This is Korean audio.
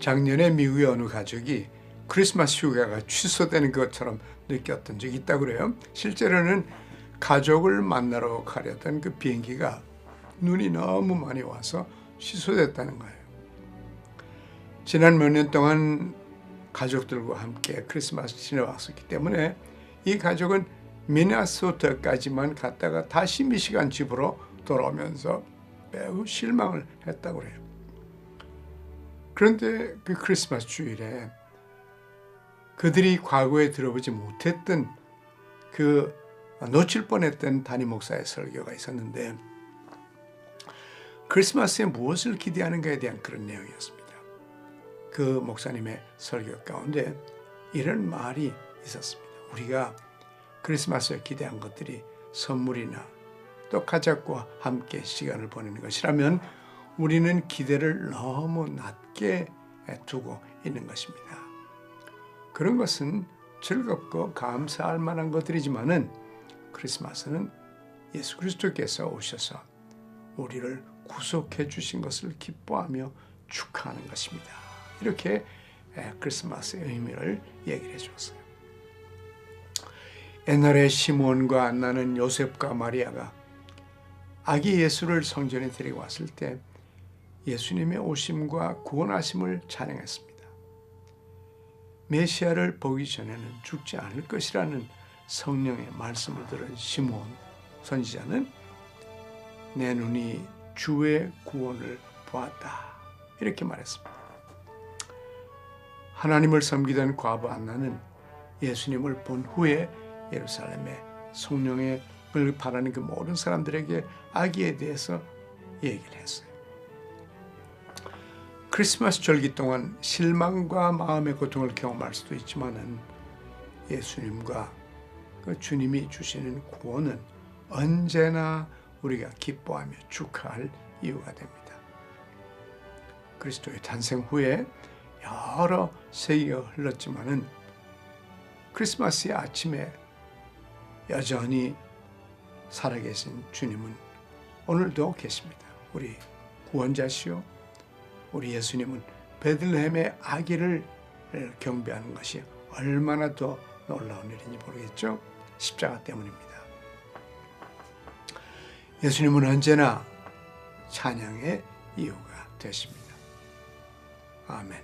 작년에 미국의 어느 가족이 크리스마스 휴가가 취소되는 것처럼 느꼈던 적이 있다고 그래요. 실제로는 가족을 만나러 가려던 그 비행기가 눈이 너무 많이 와서 취소됐다는 거예요. 지난 몇 년 동안 가족들과 함께 크리스마스 지내왔었기 때문에 이 가족은 미네소타까지만 갔다가 다시 미시간 집으로 돌아오면서 매우 실망을 했다고 그래요. 그런데 그 크리스마스 주일에 그들이 과거에 들어보지 못했던 그 놓칠 뻔했던 담임 목사의 설교가 있었는데 크리스마스에 무엇을 기대하는가에 대한 그런 내용이었습니다. 그 목사님의 설교 가운데 이런 말이 있었습니다. 우리가 크리스마스에 기대한 것들이 선물이나 또 가족과 함께 시간을 보내는 것이라면 우리는 기대를 너무 낮게 두고 있는 것입니다. 그런 것은 즐겁고 감사할 만한 것들이지만은 크리스마스는 예수 그리스도께서 오셔서 우리를 구속해 주신 것을 기뻐하며 축하하는 것입니다. 이렇게 크리스마스의 의미를 얘기를 해주었어요. 옛날에 시몬과 안나는 요셉과 마리아가 아기 예수를 성전에 데리고 왔을 때 예수님의 오심과 구원하심을 찬양했습니다. 메시아를 보기 전에는 죽지 않을 것이라는 성령의 말씀을 들은 시몬 선지자는 내 눈이 주의 구원을 보았다. 이렇게 말했습니다. 하나님을 섬기던 과부 안나는 예수님을 본 후에 예루살렘에 성령의 을 바라는 그 모든 사람들에게 아기에 대해서 얘기를 했어요. 크리스마스 절기 동안 실망과 마음의 고통을 경험할 수도 있지만은 예수님과 그 주님이 주시는 구원은 언제나 우리가 기뻐하며 축하할 이유가 됩니다. 그리스도의 탄생 후에 여러 세기가 흘렀지만은 크리스마스의 아침에 여전히 살아계신 주님은 오늘도 계십니다. 우리 구원자시요. 우리 예수님은 베들레헴의 아기를 경배하는 것이 얼마나 더 놀라운 일인지 모르겠죠. 십자가 때문입니다. 예수님은 언제나 찬양의 이유가 되십니다. 아멘.